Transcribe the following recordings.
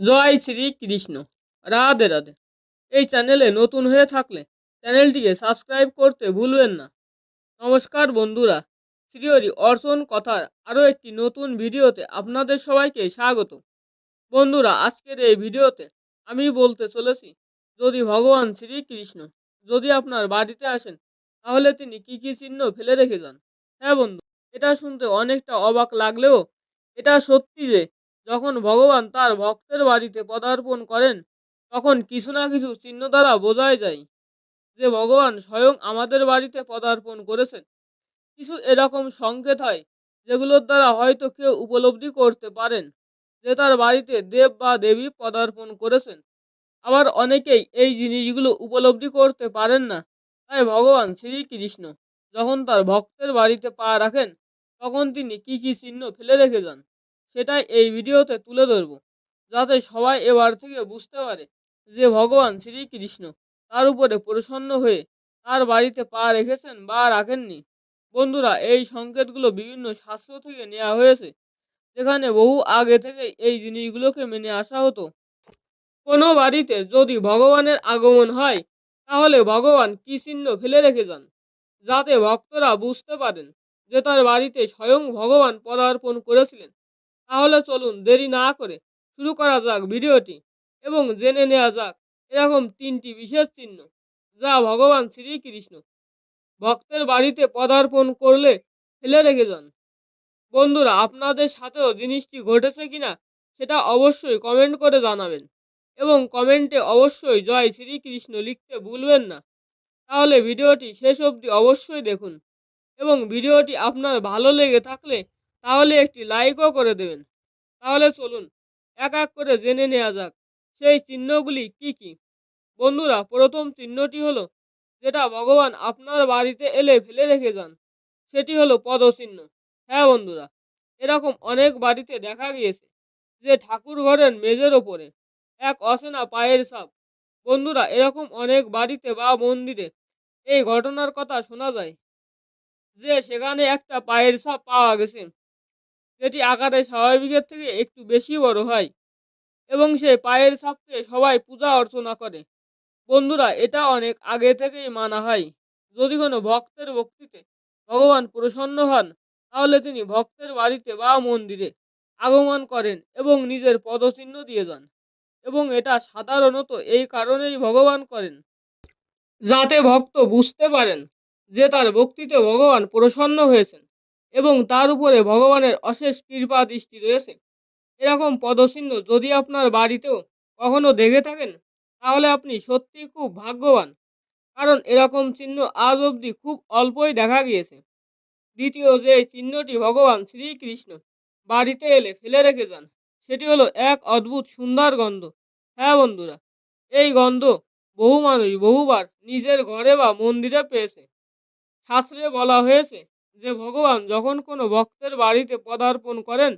জয় শ্রী কৃষ্ণ। রাধে রাধে। এই চ্যানেলে নতুন হয়ে থাকলে চ্যানেলটিকে সাবস্ক্রাইব করতে ভুলবেন না। নমস্কার বন্ধুরা। শ্রীহরি অর্চন কথার আরও একটি নতুন ভিডিওতে আপনাদের সবাইকে স্বাগত। বন্ধুরা, আজকের এই ভিডিওতে আমি বলতে চলেছি, যদি ভগবান শ্রীকৃষ্ণ যদি আপনার বাড়িতে আসেন, তাহলে তিনি কী কী চিহ্ন ফেলে রেখে যান? হ্যাঁ বন্ধু, এটা শুনতে অনেকটা অবাক লাগলেও এটা সত্যি যে যখন ভগবান তার ভক্তের বাড়িতে পদার্পণ করেন, তখন কিছু না কিছু চিহ্ন দ্বারা বোঝাই যায় যে ভগবান স্বয়ং আমাদের বাড়িতে পদার্পণ করেছেন। কিছু এরকম সংকেত হয়, যেগুলোর দ্বারা হয়তো কেউ উপলব্ধি করতে পারেন যে তার বাড়িতে দেব বা দেবী পদার্পণ করেছেন। আবার অনেকেই এই জিনিসগুলো উপলব্ধি করতে পারেন না, তাই ভগবান শ্রীকৃষ্ণ যখন তার ভক্তের বাড়িতে পা রাখেন, তখন তিনি কি কি চিহ্ন ফেলে রেখে যান? সেটাই এই ভিডিওতে তুলে ধরব। যাতে সবাই এবার থেকে বুঝতে পারে যে ভগবান শ্রীকৃষ্ণ তার উপরে প্রসন্ন হয়ে তার বাড়িতে পা রেখেছেন বা রাখেননি। বন্ধুরা, এই সংকেতগুলো বিভিন্ন শাস্ত্র থেকে নেওয়া হয়েছে, যেখানে বহু আগে থেকে এই জিনিসগুলোকে মেনে আসা হতো। কোনো বাড়িতে যদি ভগবানের আগমন হয়, তাহলে ভগবান কি চিহ্ন ফেলে রেখে যান? যাতে ভক্তরা বুঝতে পারেন যে তার বাড়িতে স্বয়ং ভগবান পদার্পণ করেছিলেন। তাহলে চলুন দেরি না করে শুরু করা যাক ভিডিওটি এবং জেনে নেওয়া যাক এরকম তিনটি বিশেষ চিহ্ন যা ভগবান শ্রীকৃষ্ণ ভক্তের বাড়িতে পদার্পণ করলে ফেলে রেখে যান। বন্ধুরা, আপনাদের সাথেও জিনিসটি ঘটেছে কিনা সেটা অবশ্যই কমেন্ট করে জানাবেন এবং কমেন্টে অবশ্যই জয় শ্রীকৃষ্ণ লিখতে ভুলবেন না। তাহলে ভিডিওটি শেষ অবধি অবশ্যই দেখুন এবং ভিডিওটি আপনার ভালো লেগে থাকলে তাহলে একটি লাইকও করে দেবেন। তাহলে চলুন, এক এক করে জেনে নেওয়া যাক, সেই চিহ্নগুলি কি কি? বন্ধুরা, প্রথম চিহ্নটি হলো, যেটা ভগবান আপনার বাড়িতে এলে ফেলে রেখে যান। সেটি হলো পদচিহ্ন। হ্যাঁ বন্ধুরা, এরকম অনেক বাড়িতে দেখা গিয়েছে, যে ঠাকুর ঘরের মেঝের ওপরে এক অচেনা পায়ের সাপ। বন্ধুরা, এরকম অনেক বাড়িতে বা মন্দিরে এই ঘটনার কথা শোনা যায়, যে সেখানে একটা পায়ের সাপ পাওয়া গেছে। যেটি আকারে স্বাভাবিকের থেকে একটু বেশি বড় হয় এবং সে পায়ের ছাপকে সবাই পূজা অর্চনা করে। বন্ধুরা, এটা অনেক আগে থেকেই মানা হয়। যদি কোনো ভক্তের ভক্তিতে ভগবান প্রসন্ন হন, তাহলে তিনি ভক্তের বাড়িতে বা মন্দিরে আগমন করেন এবং নিজের পদচিহ্ন দিয়ে যান এবং এটা সাধারণত এই কারণেই ভগবান করেন। যাতে ভক্ত বুঝতে পারেন যে তার ভক্তিতে ভগবান প্রসন্ন হয়েছেন। এবং তার উপরে ভগবানের অশেষ কৃপা দৃষ্টি রয়েছে। এরকম পদচিহ্ন যদি আপনার বাড়িতেও কখনো দেখে থাকেন, তাহলে আপনি সত্যিই খুব ভাগ্যবান। কারণ এরকম চিহ্ন আজ অবধি খুব অল্পই দেখা গিয়েছে। দ্বিতীয় যে চিহ্নটি ভগবান শ্রীকৃষ্ণ বাড়িতে এলে ফেলে রেখে যান, সেটি হলো এক অদ্ভুত সুন্দর গন্ধ। হ্যাঁ বন্ধুরা, এই গন্ধ বহু মানুষ বহুবার নিজের ঘরে বা মন্দিরে পেয়েছে। শাস্ত্রে বলা হয়েছে যে ভগবান যখন কোনো ভক্তের বাড়িতে পদার্পণ করেন,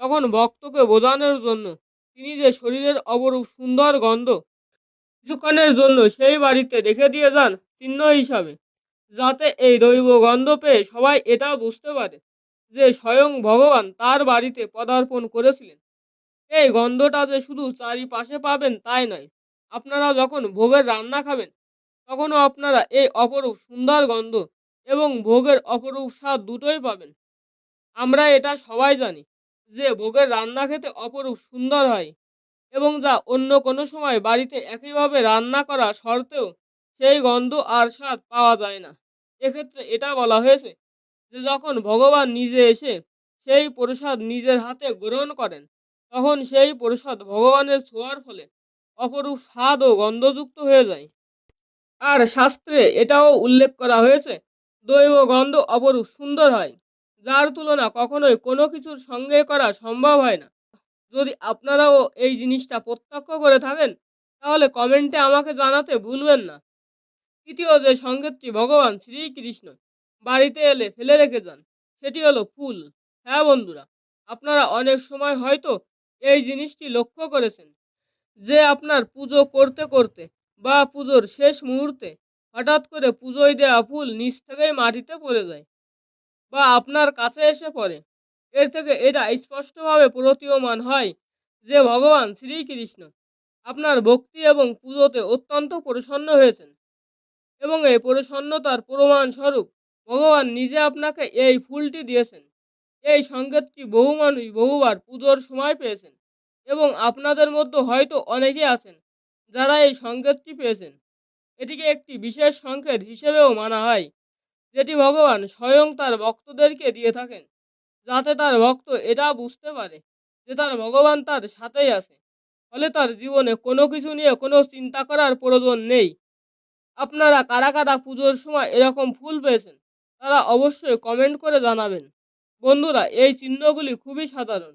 তখন ভক্তকে বোঝানোর জন্য তিনি যে শরীরের অপরূপ সুন্দর গন্ধ কিছুক্ষণের জন্য সেই বাড়িতে রেখে দিয়ে যান চিহ্ন হিসাবে, যাতে এই দৈব গন্ধ পেয়ে সবাই এটা বুঝতে পারে যে স্বয়ং ভগবান তার বাড়িতে পদার্পণ করেছিলেন। এই গন্ধটা যে শুধু চারিপাশে পাবেন তাই নয়, আপনারা যখন ভোগের রান্না খাবেন, তখনও আপনারা এই অপরূপ সুন্দর গন্ধ এবং ভোগের অপরূপ স্বাদ দুটোই পাবেন। আমরা এটা সবাই জানি যে ভোগের রান্না খেতে অপরূপ সুন্দর হয় এবং যা অন্য কোনো সময় বাড়িতে একইভাবে রান্না করা সত্ত্বেও সেই গন্ধ আর স্বাদ পাওয়া যায় না। এক্ষেত্রে এটা বলা হয়েছে যে যখন ভগবান নিজে এসে সেই প্রসাদ নিজের হাতে গ্রহণ করেন, তখন সেই প্রসাদ ভগবানের ছোঁয়ার ফলে অপরূপ স্বাদ ও গন্ধযুক্ত হয়ে যায়। আর শাস্ত্রে এটাও উল্লেখ করা হয়েছে দৈব গন্ধ অপরূপ সুন্দর হয়। যার তুলনা কখনোই কোনো কিছুর সঙ্গে করা সম্ভব হয় না। যদি আপনারাও এই জিনিসটা প্রত্যক্ষ করে থাকেন, তাহলে কমেন্টে আমাকে জানাতে ভুলবেন না। তৃতীয় যে সংকেতটি ভগবান শ্রীকৃষ্ণ বাড়িতে এলে ফেলে রেখে যান, সেটি হলো ফুল। হ্যাঁ বন্ধুরা, আপনারা অনেক সময় হয়তো এই জিনিসটি লক্ষ্য করেছেন যে আপনার পুজো করতে করতে বা পুজোর শেষ মুহূর্তে হঠাৎ করে পুজোয় দেওয়া ফুল নিচ থেকেই মাটিতে পড়ে যায় বা আপনার কাছে এসে পড়ে। এর থেকে এটা স্পষ্টভাবে প্রতীয়মান হয় যে ভগবান শ্রীকৃষ্ণ আপনার ভক্তি এবং পুজোতে অত্যন্ত প্রসন্ন হয়েছেন এবং এই প্রসন্নতার প্রমাণ স্বরূপ ভগবান নিজে আপনাকে এই ফুলটি দিয়েছেন। এই সংকেতটি বহু মানুষ বহুবার পুজোর সময় পেয়েছেন এবং আপনাদের মধ্যে হয়তো অনেকেই আছেন যারা এই সংকেতটি পেয়েছেন। এটিকে একটি বিশেষ সংকেত হিসেবেও মানা হয়, যেটি ভগবান স্বয়ং তার ভক্তদেরকে দিয়ে থাকেন, যাতে তার ভক্ত এটা বুঝতে পারে যে তার ভগবান তার সাথেই আছে, ফলে তার জীবনে কোনো কিছু নিয়ে কোনো চিন্তা করার প্রয়োজন নেই। আপনারা কারা কারা পুজোর সময় এরকম ফুল পেয়েছেন, তারা অবশ্যই কমেন্ট করে জানাবেন। বন্ধুরা, এই চিহ্নগুলি খুবই সাধারণ,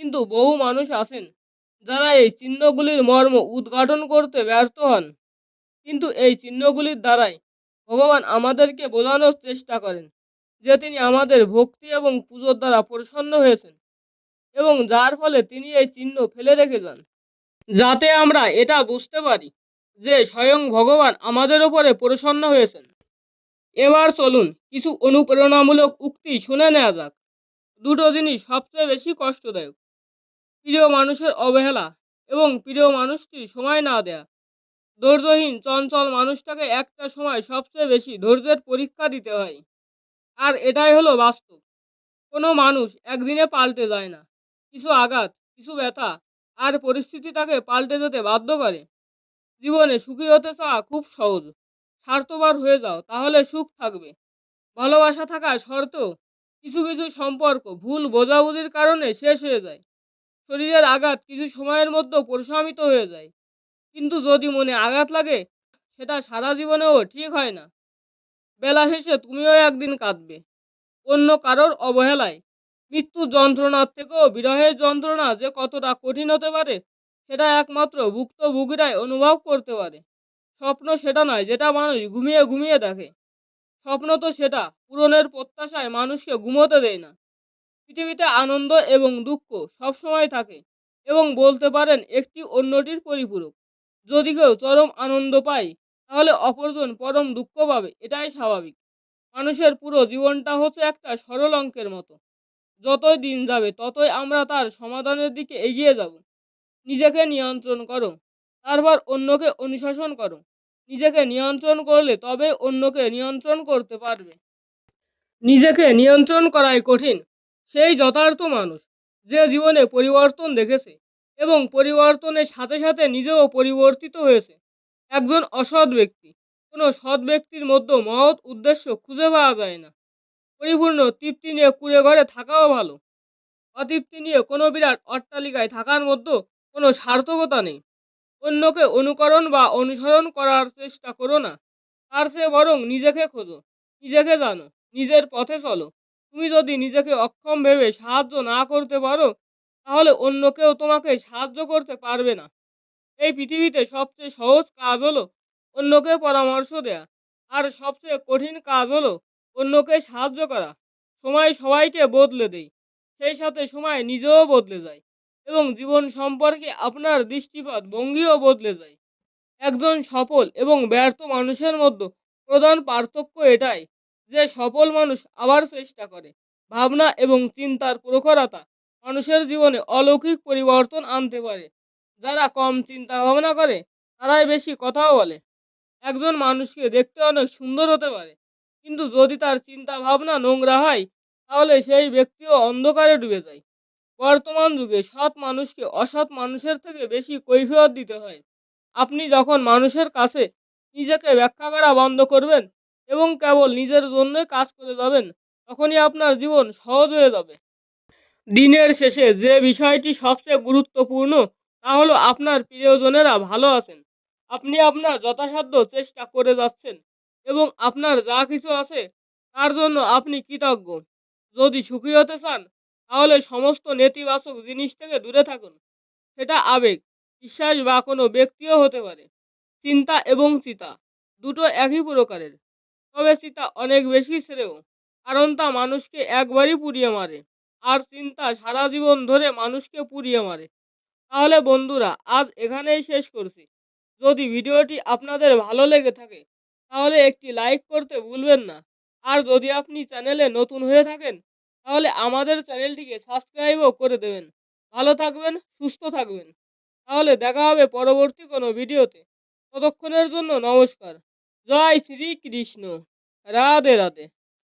কিন্তু বহু মানুষ আছেন যারা এই চিহ্নগুলির মর্ম উদ্ঘাটন করতে ব্যর্থ হন। কিন্তু এই চিহ্নগুলির দ্বারাই ভগবান আমাদেরকে বোঝানোর চেষ্টা করেন যে তিনি আমাদের ভক্তি এবং পুজোর দ্বারা প্রসন্ন হয়েছেন এবং যার ফলে তিনি এই চিহ্ন ফেলে রেখে যান। যাতে আমরা এটা বুঝতে পারি যে স্বয়ং ভগবান আমাদের ওপরে প্রসন্ন হয়েছেন। এবার চলুন কিছু অনুপ্রেরণামূলক উক্তি শুনে নেওয়া যাক। দুটো জিনিস সবচেয়ে বেশি কষ্টদায়ক। প্রিয় মানুষের অবহেলা এবং প্রিয় মানুষটির সময় না দেয়া। ধৈর্যহীন, চঞ্চল মানুষটাকে একটা সময় সবচেয়ে বেশি ধৈর্যের পরীক্ষা দিতে হয়। আর এটাই হলো বাস্তব। কোনো মানুষ একদিনে পাল্টে যায় না। কিছু আঘাত, কিছু ব্যথা, আর পরিস্থিতি তাকে পাল্টে যেতে বাধ্য করে। জীবনে সুখী হতে চাওয়া খুব সহজ। স্বার্থপর হয়ে যাও, তাহলে সুখ থাকবে। ভালোবাসা থাকা শর্ত কিছু কিছু সম্পর্ক ভুল বোঝাবুঝির কারণে শেষ হয়ে যায়। শরীরের আঘাত কিছু সময়ের মধ্যেও প্রশমিত হয়ে যায়। কিন্তু যদি মনে আঘাত লাগে, সেটা সারা জীবনেও ঠিক হয় না। বেলা শেষে তুমিও একদিন কাঁদবে। অন্য কারোর অবহেলায় মৃত্যু যন্ত্রণার থেকেও বিরহের যন্ত্রণা যে কতটা কঠিন হতে পারে, সেটা একমাত্র ভুক্তভোগীরাই অনুভব করতে পারে। স্বপ্ন সেটা নয় যেটা মানুষ ঘুমিয়ে ঘুমিয়ে দেখে। স্বপ্ন তো সেটা, পূরণের প্রত্যাশায় মানুষকে ঘুমোতে দেয় না। পৃথিবীতে আনন্দ এবং দুঃখ সবসময় থাকে এবং বলতে পারেন একটি অন্যটির পরিপূরক। যদি কেউ চরম আনন্দ পায়, তাহলে অপরজন পরম দুঃখ পাবে, এটাই স্বাভাবিক। মানুষের পুরো জীবনটা হচ্ছে একটা সরল অঙ্কের মতো। যতই দিন যাবে, ততই আমরা তার সমাধানের দিকে এগিয়ে যাব। নিজেকে নিয়ন্ত্রণ করো, তারপর অন্যকে অনুশাসন করো। নিজেকে নিয়ন্ত্রণ করলে তবে অন্যকে নিয়ন্ত্রণ করতে পারবে। নিজেকে নিয়ন্ত্রণ করাই কঠিন, সেই যথার্থ মানুষ, যে জীবনে পরিবর্তন দেখেছে। এবং পরিবর্তনের সাথে সাথে নিজেও পরিবর্তিত হয়েছে। একজন অসৎ ব্যক্তি। কোনো সৎ ব্যক্তির মধ্যে মহৎ উদ্দেশ্য খুঁজে পাওয়া যায় না। পরিপূর্ণ তৃপ্তি নিয়ে কুড়ে ঘরে থাকাও ভালো। অতৃপ্তি নিয়ে কোনো বিরাট অট্টালিকায় থাকার মধ্যে কোনো সার্থকতা নেই। অন্যকে অনুকরণ বা অনুসরণ করার চেষ্টা করো না। তার চেয়ে বরং নিজেকে খোঁজো। নিজেকে জানো। নিজের পথে চলো। তুমি যদি নিজেকে অক্ষম ভেবে সাহায্য না করতে পারো তাহলে অন্য কেউ তোমাকে সাহায্য করতে পারবে না। এই পৃথিবীতে সবচেয়ে সহজ কাজ হলো অন্যকে পরামর্শ দেয়া। আর সবচেয়ে কঠিন কাজ হলো অন্যকে সাহায্য করা। সময় সবাইকে বদলে দেয় সেই সাথে সময় নিজেও বদলে যায় এবং জীবন সম্পর্কে আপনার দৃষ্টিপাত ভঙ্গিও বদলে যায়। একজন সফল এবং ব্যর্থ মানুষের মধ্যে প্রধান পার্থক্য এটাই যে সফল মানুষ আবার চেষ্টা করে। ভাবনা এবং চিন্তার প্রখরতা মানুষের জীবনে অলৌকিক পরিবর্তন আনতে পারে। যারা কম চিন্তা ভাবনা করে, তারাই বেশি কথাও বলে। একজন মানুষকে দেখতে অনেক সুন্দর হতে পারে, কিন্তু যদি তার চিন্তা ভাবনা নোংরা হয়, তাহলে সেই ব্যক্তিও অন্ধকারে ডুবে যায়। বর্তমান যুগে সৎ মানুষকে অসৎ মানুষের থেকে বেশি কৈফিয়ত দিতে হয়। আপনি যখন মানুষের কাছে নিজেকে ব্যাখ্যা করা বন্ধ করবেন এবং কেবল নিজের জন্যই কাজ করে যাবেন, তখনই আপনার জীবন সহজ হয়ে যাবে। দিনের শেষে যে বিষয়টি সবচেয়ে গুরুত্বপূর্ণ, তা হলো আপনার প্রিয়জনেরা ভালো আছেন। আপনি আপনার যথাসাধ্য চেষ্টা করে যাচ্ছেন এবং আপনার যা কিছু আছে, তার জন্য আপনি কৃতজ্ঞ। যদি সুখী হতে চান, তাহলে সমস্ত নেতিবাচক জিনিস থেকে দূরে থাকুন। সেটা আবেগ, বিশ্বাস বা কোনো ব্যক্তিও হতে পারে। চিন্তা এবং চিতা, দুটো একই প্রকারের। তবে চিতা অনেক বেশি শ্রেয়, কারণ তা মানুষকে একবারই পুড়িয়ে মারে। আর চিন্তা সারা জীবন ধরে মানুষকে পুড়িয়ে মারে। তাহলে বন্ধুরা, আজ এখানেই শেষ করছি। যদি ভিডিওটি আপনাদের ভালো লেগে থাকে, তাহলে একটি লাইক করতে ভুলবেন না। আর যদি আপনি চ্যানেলে নতুন হয়ে থাকেন, তাহলে আমাদের চ্যানেলটিকে সাবস্ক্রাইবও করে দেবেন। ভালো থাকবেন, সুস্থ থাকবেন। তাহলে দেখা হবে পরবর্তী কোনো ভিডিওতে। ততক্ষণের জন্য নমস্কার। জয় শ্রীকৃষ্ণ। রাধে রাধে।